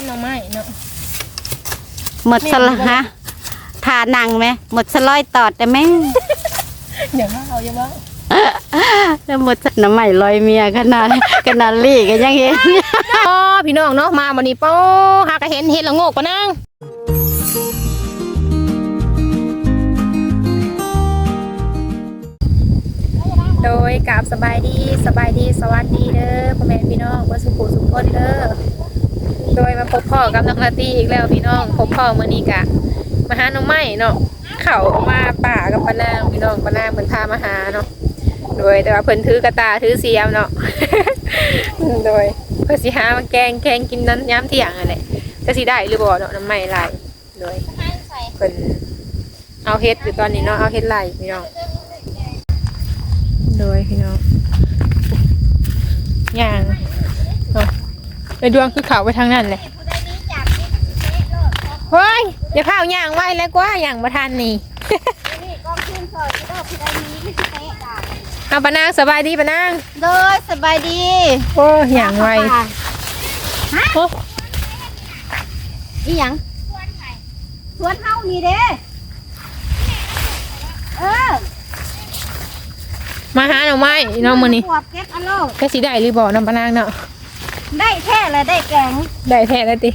นหน่อไม้เนาะหมดสละฮะทานังไหมหมดสลอยตอดได้ไหมเดี๋ยวเอาอย่าว่าแล้วหมดสน้ำใหม่ลอยเมียขนาดขนาดลี่ก็ยังเห็นอ๋อพี่น้องเนาะมาวันนี้ป้อหากะเห็นเห็ดละโงกปะนางโดยกับสบายดีสบายดีสวัสดีเด้อพ่อแม่พี่น้องว่าสุขุสุขคนเด้อโด ยมาพบพ่อกับน้องลาตี้อีกแล้วพี่น้องพบพ่อเมื่อนี้กะมาหาน้องไม้เนาะเขามาป่ากับปานางพี่น้องปานางเพิ่นพามาหาเนาะโดยแต่ว่าเพิ่นถือกระตาถือเสียมเนาะโดยเพื่อสิหามาแกงแกงกินนั้นย้ำเที่ยงอะไรจะสิได้หรือบ่เนาะน้ำไม่ลายโดยเพิ่นเอาเฮ็ดอยู่ตอนนี้เนาะเอาเฮ็ดลายพี่น้องโดยพี่น้องย่าง ไอดวงคือเขาไปทางนั้นเลยเฮ้ยเดี๋ยวข้าวย่างไว้แล้วกว่าย่างมาทันนี่เอาปะนางสบายดีปะนางโดยสบายดีโอ้ย่างไว้โอ้อีหยังสวนเฮานี่เด้เออมาหาหน่อไม้น้องมือนี้ขวบเก็บเอาโลกก็สิได้หรือบ่น้ำปะนางเนาะ ได้แท้เลยได้แกงได้แท้แล้วติ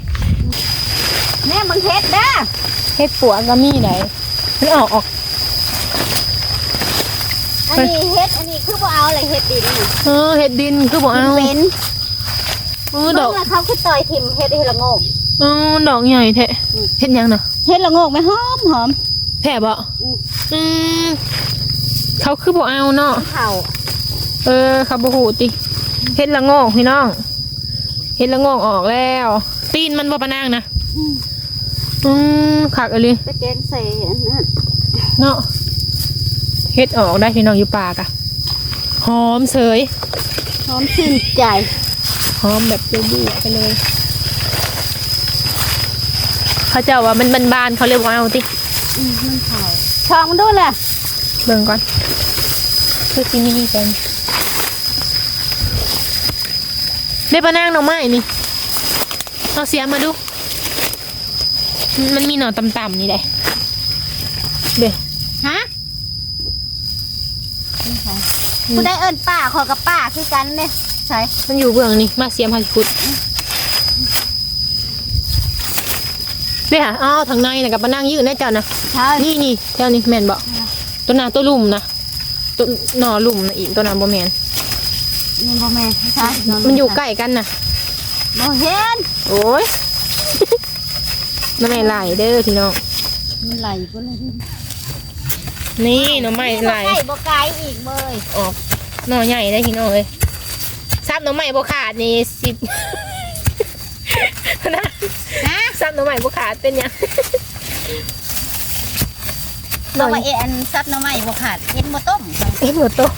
แม่มึงเฮ็ดเด้อเฮ็ดปัวก็มีได้มันออกออกอันนี้เฮ็ดอันนี้คือบ่เอาอะไรเฮ็ดดินนี่เออเฮ็ดดินคือบ่เอาเว้นเออดอกเบิ่งแล้วเขาคือต่อยทิ่มเฮ็ดให้ละโงกเออดอกใหญ่แท้เฮ็ดหยังน่ะเฮ็ดละโงกไหมหอมหอมแพ้บ่อืมอืมเขาคือบ่เอาเนาะเข่าเออเขาบ่ฮู้ติเฮ็ดละโงอกพี่น้อง เฮ็ดละโงอกออกแล้ว ตีนมันบ่ปะนางนะอืมคักอะลิไปแกงใส่อันนั้นเนาะเฮ็ดออกได้พี่น้องอยู่ป่ากะหอมเสยหอมชื่นใจหอมแบบเดือดไปเลย เขาเจ้าว่ามันบานๆเขาเรียกว่าเอาติอืมมันเข่าชองมันด้วยแหละเบิ่งก่อนคือที่นี่กัน ได้ปะนางหน่อไม้นี่เอาเสียมาดู มันมีหน่อต่ำๆนี่ได้เด้ฮะผู้ได้เอิ้นป้าขอกับป้าคือกันเนี่ยใช่มันอยู่เบื้องนี่มาเสียมพาสิคุดเนี่ยค่ะอ้าวทางในนะกับปะนางยืนได้เจ้านะใช่นี่นี่แถวนี้แมนบอกตัวหนาตัวลุ่มนะตัวหนอลุ่มนะอีกตัวหนาบ่แมน นี่บ่แม่นใช่มันอยู่ใกล้กันนะบ่เห็นโอ้ยน้ำไม่ไหลเด้อพี่น้องมันไหลบ่เลยนี่หน้ำไม่ไหลบ่ใกล้บ่ไกลอีกเบยออกหน่อใหญ่ได้พี่น้องเลยซับหน้ำไม่บ่ขาดนี่สิบนะฮะซับหน้ำไม่บ่ขาดเป็นหยังหน่เราอยว่าเอ็นซับหน้ำไม้บ่ขาดเอ็นบ่ต้มเอ็นหมดโตะ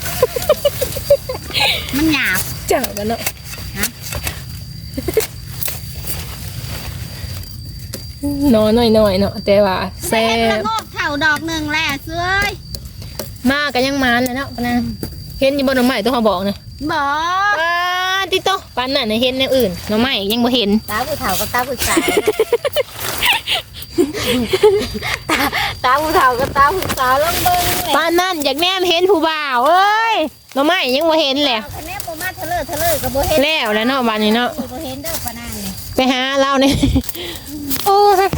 มันหยาบเจ้ากันเนาะฮะหนอหน่อยหน่อยๆเนาะแต่ว่าแซ่เอ็นละบงอกเข่าดอกหนึ่งแล้วเสื้อยมากกันยังมันเลยเนาะปะนะเห็นอยี่บนหน่อไม้ตัวเขาบอกนะบ่ป้าติโตปันน่ะนะเห็นแนวอื่นหน่อไม้ยังบ่เห็นตาผู้เฒ่ากับตาผู้สาว ตาตาผู้เฒ่ากับตาผู้สาวลองเบิ่งเลยป้านนั่นอยากแนมเห็นผู้บ่าวเอ้ยหน่อไม้ยังบ่เห็นแหละคะแนนบ่มาเทะเลอเทะเลอกับบ่เห็นแล้วแล้วเนาะบ้านนี้เนาะ บ่เห็นเด้อปานางนี่ไปหาเราเนี่ยโอ้ย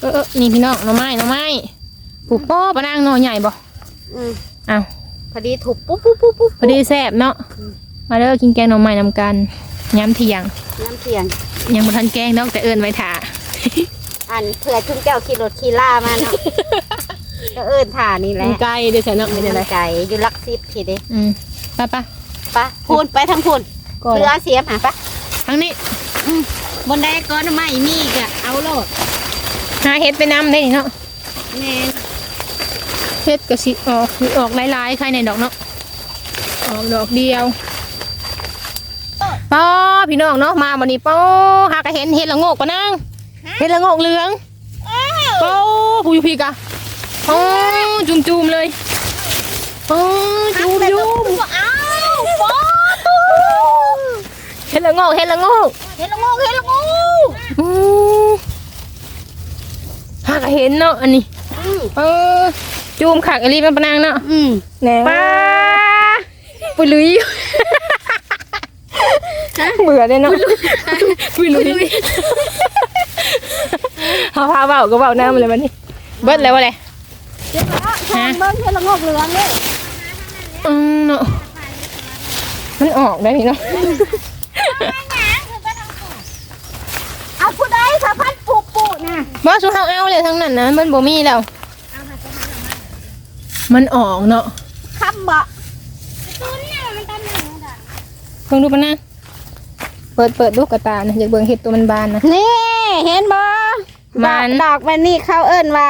เออเออนี่พี่น้องหน่อไม้หน่อไม้ปุ๊บโป้ปะนางหน่อใหญ่บ่อืมอ้าวพอดีถูกปุ๊บปุ๊บปุ๊บปุ๊บพอดีแซ่บเนาะมาเด้อกินแกงหน่อไม้นำกันย้ำเที่ยงน้ำเทียงยังบ่ทันแกงดอกแต่เอิ้นไว้ท่า อันเผื่อชุนแก้วขี่รถขี่ล่ามาเนาะก็เอิ้นถ่านี่แหมัละนไกลเด้อใส่เนาะเป็นจังไดไก่อยู่ลักซิบทีเด้อืมไปปะปะพูนไปทางพูนก่อนเรือเสียมหาปะทั้งนี้บนได้ก้อนไม้มีกะเอาโลดหาเฮ็ดไปนำได้นี่เนาะแม่นเฮ็ดก็สิออกสิออกหลายๆใครในดอกเนาะออกดอกเดียวป้อพี่น้องเนาะมาวันนี้ป้อหากะเห็นเห็ดละโงกปะนาง เห็ดละโงกเหลืองป้อผู้อยู่พี่กะอ๋อจุ่มจุมๆเลยอ๋อจุ่มจุ่มก็เอาปอตูเห็ดละโงกเห็ดละโงกเฮ็ดละโงกเฮ็ดละโงกอืมหากเห็นเนาะอันนี้อืมเออจูมขักอลีมันปะนางเนาะอืมแหน่ป้าปุยลุยเบื่อเลยเนาะปุยลุย เขาพาเบาก็เบาหน้ามันเลยมันนี่เบิดแล้ววะเลยเดี๋ยวละทางเบิ้งเทละงอกเหลืองเลยอืมเนาะมันออกได้พี่เนาะเอาผู้ใดสะพัดปูปูนะบอสเขาเอาเลยทั้งนั้นนะมันบ่มีแล้วมันออกเนาะคำบ่เพิ่งดูปะนะเปิดเปิดดูกระตานะอยากเบิ่งเห็ดตัวมันบานนะนี่เห็นบ่ มันดอกมันนี่เขาเอิ้นว่า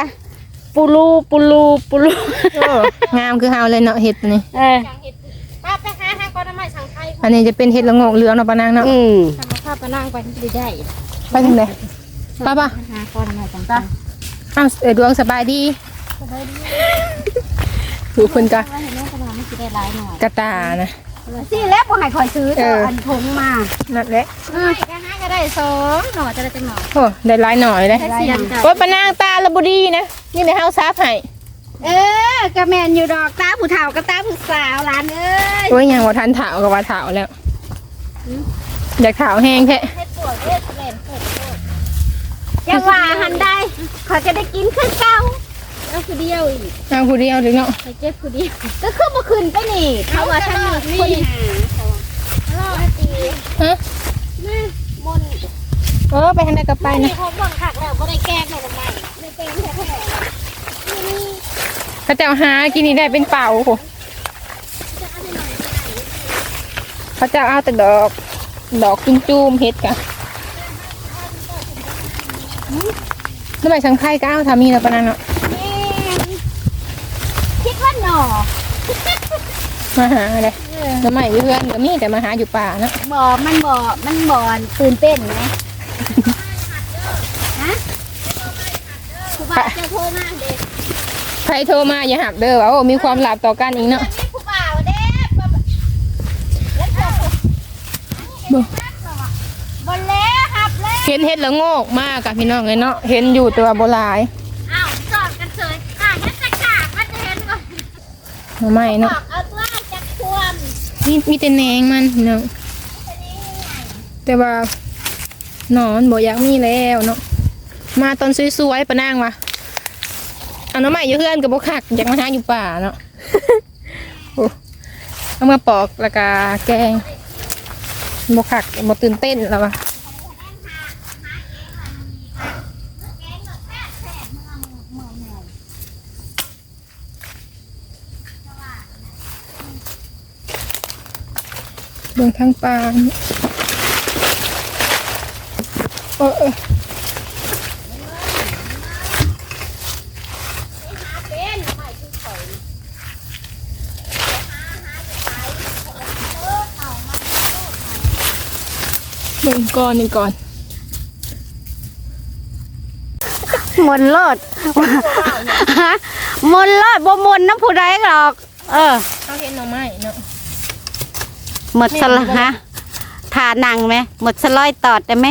ปูรูปูรูปูรูโอ้งามคือเฮาเลยเนาะเห็ดนี่เออป้าไปหาหาก้อนไม้สังไทยอันนี้จะเป็นเห็ดละโงกเหลืองเนาะปะนางเนาะอืมทำมาข้าไปนั่งไปที่ได้ไปทางไหนป้าป้าหาก้อนไม้สังไทยอ้าวเออดวงสบายดีถูกคนกะว่าเห็นน้องกระดาษไม่คิดได้หลายหน่อยกระตานะสิแล้วบ่ให้คอยซื้อเอเด้อออัอันทงมานั่นแหละไม่แค่ห้า ก็ได้สองหน่อจะได้จังหน่อโอ้ได้หลายหน่อยเลยแค่เสียนจ้ะโอ้ยปะนางตาละบุดีนะนี่ในเฮาซับให้เออกระแมนอยู่ดอกตาผู้เฒ่ากับตาผู้สาวหลานเอ้ยโอ้ยยังบ่าทันถากับว่าถาแล้วอยากถาแห้งแท้ให้ปวดเลือดแหลมปวดยังว่าหันได้ขอจะได้กินคือเก่าแล้วคือเดียวอีกเอาผู้เดียวถึงเนาะไปเจ็บคือเดียวก็คือบ่ขึ้นไปนี่เขาว่าท่านมีคนหารอตีฮะ เออไปทางใดก็ไปไปนะนะพบบังคักแล้วก็ได้แก้แค่ละไม้ไม่เป็นแท้เขาจะเอาหากินนี่ได้เป็นเป่าโอ้โหเขาจะเอาแต่ดอก ดอกจุ้มจุมๆเฮ็ดกะทำไมสังไข่ก็เอาทามีแล้วปะนั่นเนาะแม่คิดว่าหน่อมาหาอะไรทำไมเพื่อนก็มีแต่มาหาอยู่ป่าเนาะบ่มันบ่มันบ่ตื่นเต้นไหม ผู้บ่าวจะ โทรมาเด็กใครโทรมาอย่าหักเด้อว่าโอ้มีความลับต่อกันอีกเนาะนี่ผู้บ่าวเด็กบ่บนแล้วหับแล้วเห็นเฮ็ดแล้วโงกมากกับพี่น้องเลยเนาะเห็นอยู่แตัวาโบหลายอ้าวจอดกันเฉยอะยัดตะขาบมันจะเห็นก่อนหน่อไม้บเนาะอกเอาตัวจากควมมีมีแต่แหนงมันพี่น้องแต่ว่าหนอนบ่อยากมีแล้วเนาะมาตอนสวยๆปะนางวะ เอาหน่อไม้อยู่เพื่อนกับบ่คักอยากมาหาอยู่ป่าเนาะโอ้เอามาปอกแล้วก็แกงบ่คักบ่ตื่นเต้นแล้ววะเบิ่งทางป่านี่เออเออ เบิ่ งก่อนนี่ก่อน มนโลดฮะมนโลดบ่มนน้ำผู้ใดหรอก เออเขาเห็นหน่อไม้เนาะหมดสละฮะทานังไหมหมดสลอยตอดได้ไหม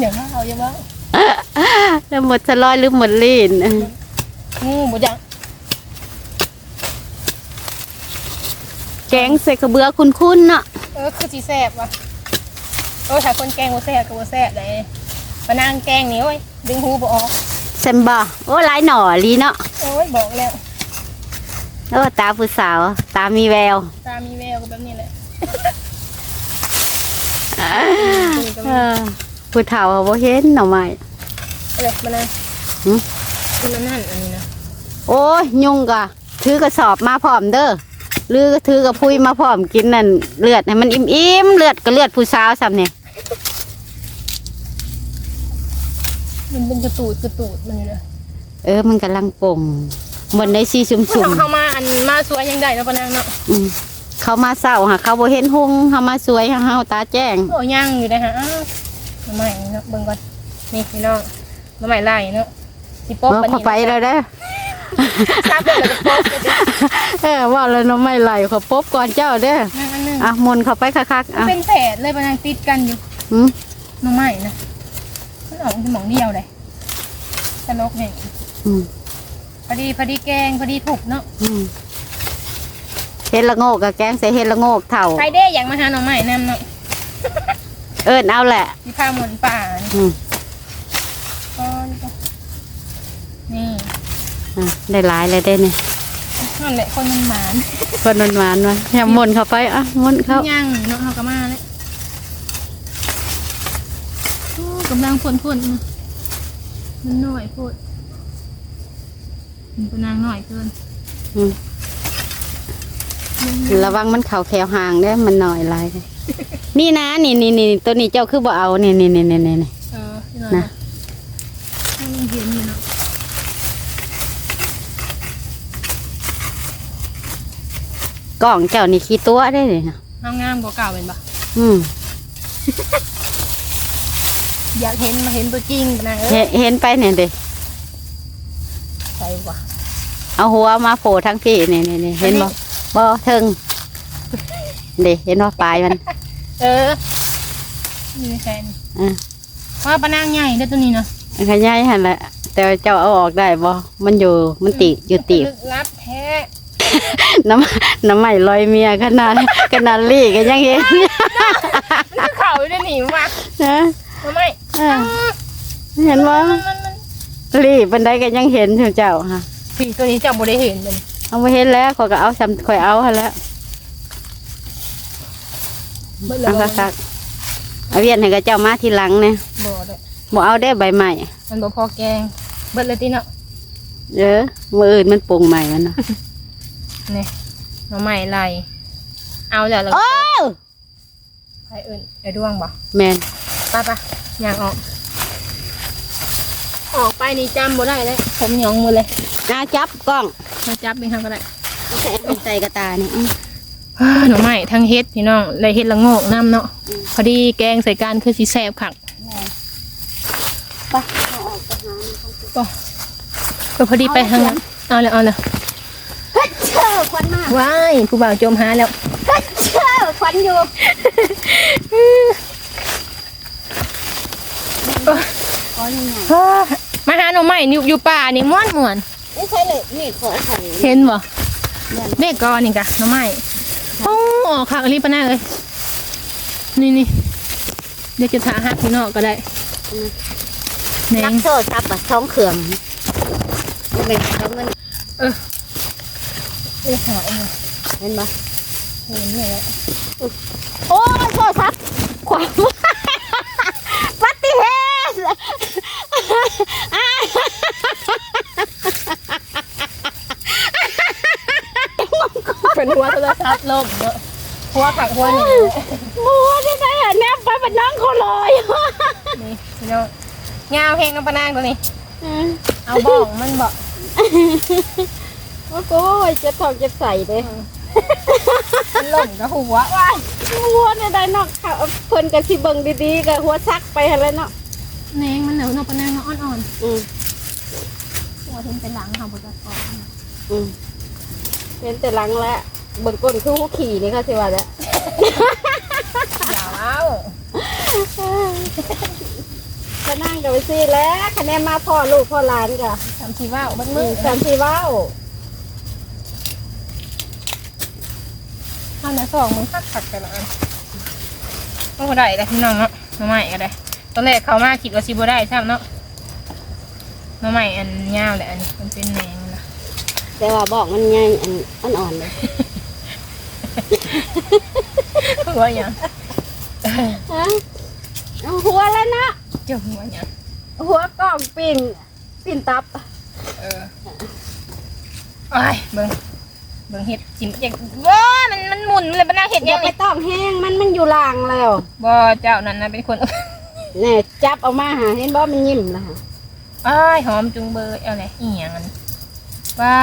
อย่างว่าเขาอย่าว่าแล้วหมดสลอยหรือหมดลีนงูบ่จังแกงใส่กระเบือคุ้นๆเนาะเออคือสีแสบว่ะ โอ้ยถ้าคนแกงบ่แสบก็บ่แสบเลยปะนางแกงนี่โอ้ยดึงหูบ่ออกเซมบอโอ้หลายหน่อลีเนาะโอ้ยบอกแล้วโอ้ตาผู้สาว ตามีแวว ตามีแววก็แบบนี้แหละเออผู้เฒ่าบ่เห็นหน่อไม้อะไรปะนางหึคือมันนั่นอันนี้นะ โอ้ย ยุงกะถือกระสอบมาพร้อมเด้อ หรือก็ถือกระพุยมาพร้อมกินนั่นเลือดให้มันอิ่มๆเลือดก็เลือดผู้สาวซ้ำเนี่ยมันเป็นกระตูดกระตูดมันอยู่เลยเออมันกำลังป่งบนในซีชุ่มเขาๆเข้ามาอันมาสวยยังได้เนาะปะนางเนาะอืมเขามาเศร้าค่ะเขาบ่เห็นหุงเขามาสวยเฮาตาแจ้งโอ้ย่างอยู่เลยฮะอ้าวหน่อไม้เนาะเบิ่งก่อนนี่พี่น้องหน่อไม้ลายเนาะสิโป๊ะว่าปานเขานี้ไปแล้วเด้อ ซับเลยแล้วก็โป๊ะไปดิเออว่าแล้วน้องไม่ไหลเขาปบก่อนเจ้าเด้อนั่งอันหนึงอะมนต์เขาไปคักๆอะเป็นแผลเลยปะนางติดกันอยู่หืมหน่อไม้นะองหมองเดียวเลยตลกเนี่ยอืมพอดีพอดีแกงพอดีถูกเนาะอืมเฮ็ดละโงกกับแกงใส่เฮ็ดละโงกเท่า ใครได้อยากมาหาหน่อไม้นำเนาะเอิ้นเอาแหละ ที่พาหมนป่านี่อืม ก็นี่ก็นี่ อะได้หลายเลยได้เนี่ยนั่นแหละคนมันหมานคนหวานๆมาอย่ามนเข้าไปอะมนเข้าย่างเนาะเขาก็มาเลยโอ้กำลังพ่นพ่นๆมันหน่อยโพดมันเป็นนางหน่อยเกินอืมระวังมันเข่าแขวห่างเด้อมันหน่อยหลายเด้อนี่นะนี่นี่นี่ตัวนี้เจ้าคือบ่เอานี่นี่นี่นี่นี่นี่เออที่หอยนะมันยังเห็นอยู่เนาะ กล่องเจ้านี่ขี้ตัวได้เลยนะงามงามกว่าเก่าเป็นปะอืมอยากเห็นมาเห็นตัวจริงปะนะเอเห็อนเห็นไปเนี่ยเด้ใส่กว่าเอาหัวมาโผล่ทั้งพี่นี่นี่นี่เห็นบ่บ่เทิงเด้เห็นว่าปลายมัน เออนี่ไม่ใช่นี่อะว่าปลานางใหญ่เด้อตัวนี้เนาะขยายหันแหละแต่ว่าเจ้าเอาออกได้บ่มันอยู่มันติอยู่ติลึกลับแท้ น้ำน้ำใหม่ลอยเมียขนาดขนาดลี่ก็ยังเห็นมันคือเข่าอยู่ในหนีมานะทำไมอ่าเห็นว่ามันมันมันลี่บันไดก็ยังเห็นอยู่เจ้าค่ะผีตัวนี้จับบ่ได้เห็นเลยเอาไปเห็นแล้วขอยก็เอาซ้ำข่อยเอาหั่นแหล้วเบิดเลเอายคักๆเอาเวียนให้กับเจ้ามาทีหลังเนี่ยบ่เลยบ่เอาได้ใบใหม่มันบ่พอแกงเบิดเลยติเนาะเออมืออื่นมันปรุงใหม่มันเนาะ นี่หน่อไม้ไรเอาแล้วแล้วโอ้ใครเอื่นไอ้ดวงบ่แมนไปปะอยากออก ออกไปนี่จำบ่ได้เลยผมหยองมือเลยนาจับกล้องมาจับนี่ครับก็ได้ใส่กระตานี่อื้ออ่าหน่อไม้ทั้งเฮ็ดพี่น้องเลยเฮ็ดละโงกน้ำเนาะพอดีแกงใส่การคือสีแซ่บคักไปเอาออกไปหาก็พอดีไปทางนั้นเอาเลยเอาเลยเฮ้ยเชื่อ ควันมากว้ายผู้บ่าวจมหาแล้วเฮ้ยเชื่อควันอยู่ควันยังไงอ่ามาหาหน่อไม้อยู่อยู่ป่านี่ม่วนม่วนไม่ใช่เลยนี่ขอไข่เห็นบ่เด็กกอนี่กะหน่อไม้โอ้ออกคักอลีปะหน้าเลยนี่นี่เดี๋ยวจะถาหักพี่นอกก็ได้แหนนังกโซ่ซับอะท้องเขื่อมเป็นเขาเงินเออ หายเลยเห็นปะเห็นเลยแหละโอ้ยโซ่ซับขวางปฏิเหตุเป็นหัวโทรศัพท์ลมเนอะหัวผักหัวนี่มัวที่ไหนอะแนบไปเป็นน้องเขาลอยนี่พี่น้องยาวเพลงน้ำปะนางตัวนี้เอาบ้องมันบอก โอ้โหเจ็บท้องเจ็บใส่เลยมันหล่นกับหัวว้ายมัวเนี่ยได้นอกค่ะเพิ่นกับสิเบิ่งดีๆกับหัวซักไปหั่นแหล้วเนาะแหนงมันเหนียวน้ำปะนางเนาะอ่อนอืมๆหัวเทนเป็นหลังค่ะบุตรกรอืมเป็นแต่หลังแล้วเบิ่งก้นคือหูขี่นี่ค่ะสิว่าแล้วอย่าเอาก็นั่งกับไปสิแล้วคะแนนมาพ่อลูกพ่อหลานกะทำทีว่าเอาบันมืมืออสามสี่ว้าว ข้าวเนื้อสองมือคักขัดกันละอันต้องก็ได้เลยพี่น้องเนาะมาใหม่ก็ได้ตอนแรกเขามาคิดว่าซิบได้ใช่ไหมเนาะมาใหม่อันยาวแหละอันนี้มันเป็นแหนงนะแต่ว่าบอกมันใหญ่อันอ่อนๆเลยหัวอย่างฮะเอาหัวแล้วนะเจ้าหัวอย่างหัวกล้องปิ่นปิ่นตับ เออไอ้ยเบิ่งเบิ่งเห็ดจิ้มเด็กว้ามันมันหมุนเลยมันน่าเห็ดอยัย่างไปไงต้องแห้งมันมันอยู่ล่างแล้วบ่เจ้านั่นนะเป็นคนเนี่ยจับเออกมาหาเห็นบ่มันยิ้มนะฮะอ้ายหอมจุงเบยเอาเลยอีหยังอันว่า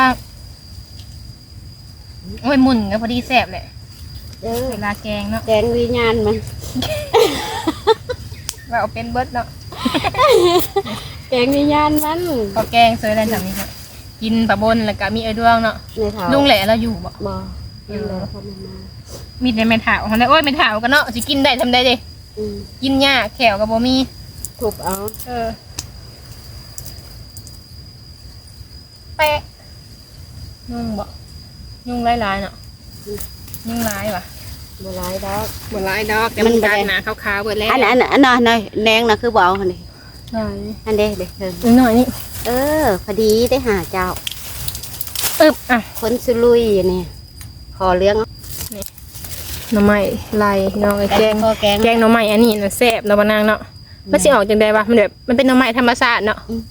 โอ้ยหมุนก็พอดีแซ่บแหละเออเวลาแกงเนาะแกงวิญญาณมันว่าเอาเป็นเบิร์ดเนาะแกงวิญญาณมันพอแกงเซยอะไรแบบนี้ครับ กินปลาบนแล้วก็มีไอ้ดวงเนาะในเท้าลุงแหล่เราอยู่บ่ บ่เออเขามามามีแต่แม่ถาวเขาเลยโอ้ยแม่ถาวกันเนาะสิกินได้ทำได้เด้อืมกินยากแขวกับบ่มีทุบเอาเออแปะยุ่งบ่ยุ่งหลายๆเนาะยุ่งหลายว่ะบ่หลายดอก บ่หลายดอกแต่มัมันนบ่กัได้นหนาขาวๆเบิดแล้วอันอันอันนั้นน่ะแดงน่ะคือบ่เอาหั่นนี่หน่อยอันเด้เด้เออนิดหน่อยนี่ เออ พอดีได้หาเจ้าอึบอะคนสุลุยนี่ขอเลี้ยง หน่อไม้ลายน้องไอ้แกงพอแกง แกงหน่อไม้อันนี้น่ะแซ่บเนาะบ่นางเนาะมันสิออกจังได๋วะมันแบบมันเป็นหน่อไม้ธรรมชาติเนาะอืม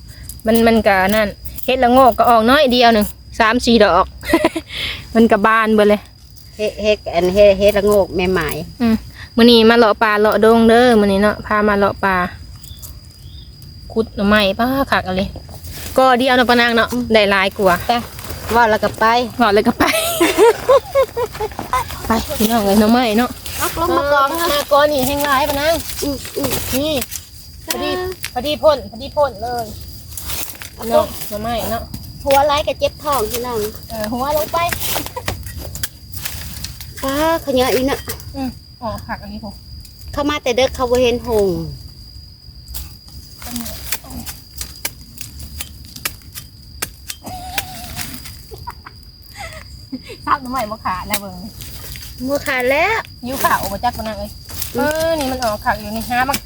มันมันก็นั่นเฮ็ดละโงกก็ออกน้อยเดียวหนึงสามสี่ดอก มันก็บานเบิดเลย เฮ็ดเฮ็ดอันเฮ็ดเฮ็ดละโงกแม่หมาย อืมมื้อนี้มาเลาะปลาเลาะดงเด้อมื้อนี้เนาะพามาเลาะปลา ขุดหน่อไม้ป้าคักอะไรก็เดียวเนาะปานางเนาะได้หลายกว่าจ้ะว่าแล้วก็ไปบอกเลยก็ไป ไปพี่น้องเลยหน่อไม้เนาะเอาลงมากองมาก่อนนี่แห้งหลายปานางอืออือนี่พอดีพอดีพ่นพอดีพ่นเลยเนาะหน่อไม้เนาะหัวไหลก็เจ็บท้องพี่น้องเออหัวลงไปป้าขยะอีน่ะอืมอ๋อผักอันนี้ผมเข้ามาแต่เด็กเขาบ่เห็นหงส์ ทราบ หน่อไม้มะขาแล้วเบิ่งมือขาดแล้วยิ้วขาวมาจากปานางเอ้ยเออนี่มันออกขักอยู่นี่หาบัง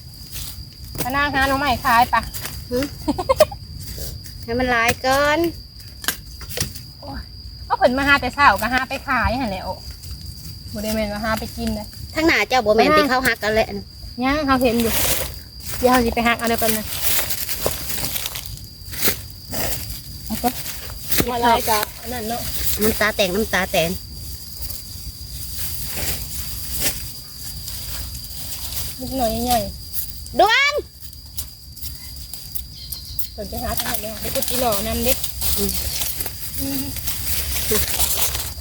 ปานางหาหน่อไม้ขายปะให้มันหลายก่อนเอาเพิ่นมาหาแต่เช้าก็หาไปขายหั่นแหละโอ้บ่ได้แม่นว่าหาไปกินเลยทั้งหน้าเจ้าบ่แม่นที่เขาหักกันแหละย่างเขาเห็นอยู่เดี๋ยวเขาสิไปหักเอาเดี๋ยวกันนะเอาไปมาลายกับอันนั้นเนาะ น้ำตาแต่งน้ำตาแต่งนิดหน่อยใหญ่ดวงๆเพิ่นไปหาทางไหนไปกุดอีหล่อนำเด็ก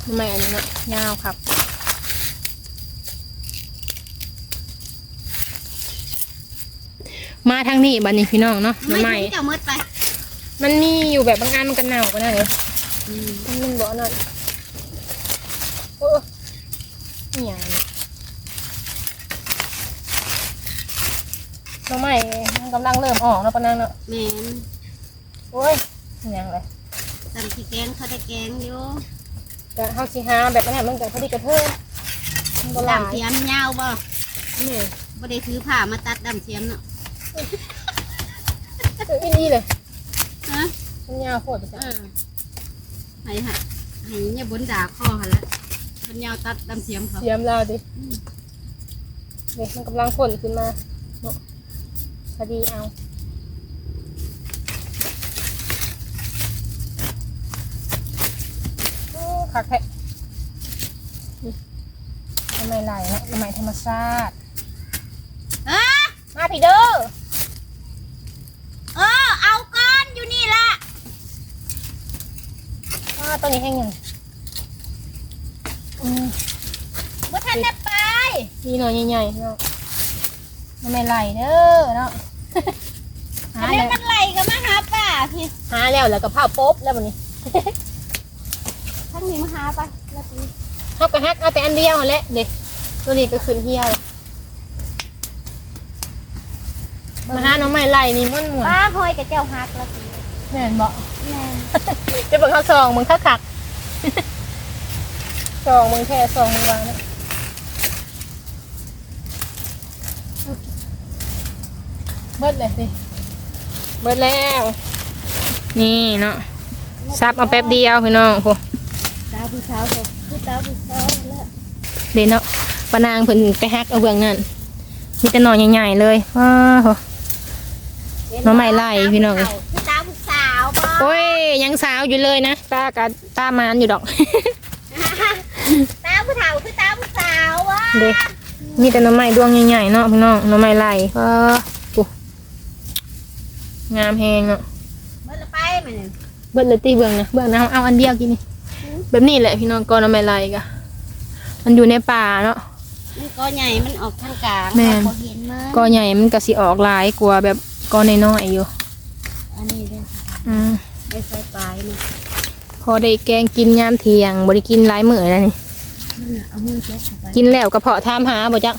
ทำไมอันนี้เนาะยาวครับมาทางนี้บัดนี้พี่น้องเนาะทำไมเจ้ามืดไป มันมีอยู่แบบบางอันมันกันหนาวก็ได้เลย มันมันบ่นั่นโอ้อหย่างนี้น้องใหม่มันกำลังเริ่มออกแล้วปะนังเนาะแม่นโอ้ยอหย่างไรตำที่แกงเขาได้แกงอยู่แต่เฮาสิหาแบบนั้นมันก็พอดีกระเทิงมันบ่หลายดำเทียมยาวบ่นี่บ่ได้ถือผ้ามาตัดดำเทียมเนาะเอออีนี่เลยฮะมันยาวโคตรเอจ้ะอ ให้ฮะให้เนี่ยบนด่าคอหั่นละมันยาวตัดดำเทียมเขาเสียมลาวดิเด็กมันกำลังพ่นขึ้นมาเนาะพอดีเอาโอ้คักแท้นี่ทำไมไหลนะทำไมธรรมชาติเออมาพี่เด้อเออเอาก้อนอยู่นี่ล่ะ อ่า ตัวนี้แห้งยังอืมบ่ทันได้ไปนี่หน่อยใหญ่ๆเนาะทำไมไหลเด้อเนาะ หาอันแล้นี้วมันไหลก็มาหาป่าพี่หาแล้วแล้วก็ผ้าโป๊บแล้ววันนี้ทั้งนี้มาหาไปแล้วพี่ฮักก็ฮักเอาแต่อันเดียวหั่นแหละเด็กตัวนี้ก็ขึ้นเฮียเลยมาหาน้องใหม่ไหลนี่ม่วนม่วนป้าหอยกับเจ้าฮักแล้วพี่ๆแม่นบอกแม่น จะเบิกเขาซองมึงคักคักซองมึงแค่ซองมึงวางนะเบิดเลยสิเบิดแล้ว นี่เนาะซับเอาแป๊บเดียวพี่น้องโหตาผู้สาวผมผู้สาวผู้สาวแล้วเดี๋ยวเนาะปานางเพิ่นไปฮักเอาเบื้องนั่นมีแต่หน่อใหญ่ๆเลยว้าวน้องใหม่ไล่พี่น้อง ผู้สาวผู้สาวบ่ โอ้ ยยังสาวอยู่เลยนะตากับตามานอยู่ดอก ตาผู้เฒ่าคือตาผู้สาววะเด็กมีแต่หน้ำไม้ดวงใหญ่ๆเนาะพี่น้องหน้ำไม้ไหลว้าวโอ้งามแฮงเนาะเมื่อละไปมันเบิดเลยตีเบื้องนะเบื้องนะเอาอันเดียวกินนี่แบบนี้แหละพี่น้องก็หน้ำไม้ไหลกะมันอยู่ในป่าเนาะ มันก็ใหญ่มันออกทางกลางแม่นพอเห็นมั้ยก็ใหญ่มันก็สิออกหลายกว่าแบบก็น้อยๆอยู่อันนี้เด้ออืม ไอ้ไฟปลายนี่พอได้แกงกินยามเที่ยงบ่ได้กินหลายมื้อแล้วนี่มันน่ะเอามือแจ๊กเข้าไปกินแล้วกระเพาะทามหาบ่จัก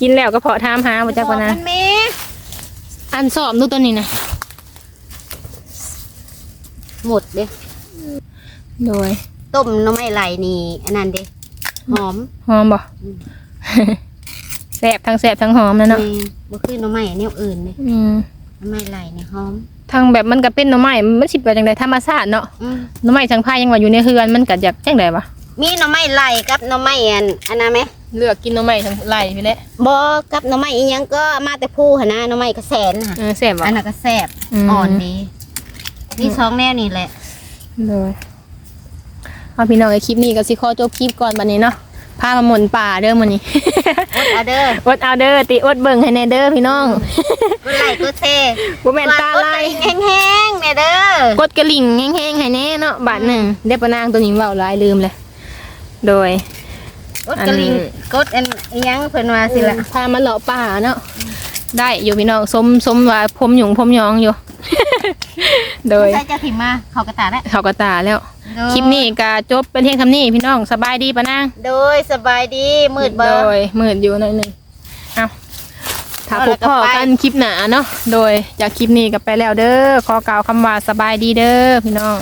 กินแล้วกระเพาะทามหาบ่จักว่านะบอกมันแม่อันสอบดูตัวนี้นะหมดเด้โดยต้มหน้ำไม้ไหลนี่ อันนั้นเด้หอม หอมบ่อืม แสบทั้งแสบทั้งหอมนะเนาะแม่บ่คือหน้ำไม้แนวอื่นเด้อืม หน้ำไม้ไหลนี่หอม ทางแบบมันก็เป็นหน่อไม้มันสิไปจังไดธรรมชาติเนาะอืมหน่อไม้ทางภาคยังว่าอยู่ในเฮือนมันก็อยากจังไดวะมีหน้ำไม้ไหลกับหน้ำไม้อันอันนั้นไหมเลือกกินหน่อไม้ทางไร่พี่แหละบ่กับหน้ำไม้อีหยังก็มาแต่ผู้หั่นนะหน้ำไม้กระแสนค่ะเออแสบบ่อันนั้นก็แซ่บอืม อ่อนดีนี่สองแนวนี่แหละ เลยเอาพี่น้องไอ้คลิปนี้ก็สิขอจบคลิปก่อนบัดนี้เนาะ พามาหมุนป่าเด้อมื้อนี้ อดเอาเด้ออดเอาเด้อติอดเบิ่งให้แน่เด้อพี่น้องกดไลค์กดแชร์บ่แม่นตาลายแห้งๆเนี่ยเด้อกดกระลิ่งแห้งๆให้แน่เนาะบาทหนึ่งเด็บปะนางตัวนี้เว้าหลายลืมเลยโดยกดกระลิงอันกดอันอิหยังเพิ่นว่าสิละพามาเลาะป่าเนาะ ได้อยู่พี่น้องสมสมว่าพรมหยุงพรมยองอยู่ โดย ใส่เจ้าถิ่มมาเขากระตาแล้วเขาก็ตาแล้ว คลิปนี้ก็จบเป็นเพียงคำนี้พี่น้องสบายดีปะนางโดยสบายดีมืดเบอโดร์ยมืดอยู่หน่อยหนึงเอาถ้าเอาพแล้วบก็พ่อไปกันคลิปหนาเนาะโดยจากคลิปนี้ก็ไปแล้วเด้อขอกล่าวคำว่าสบายดีเด้อพี่น้อง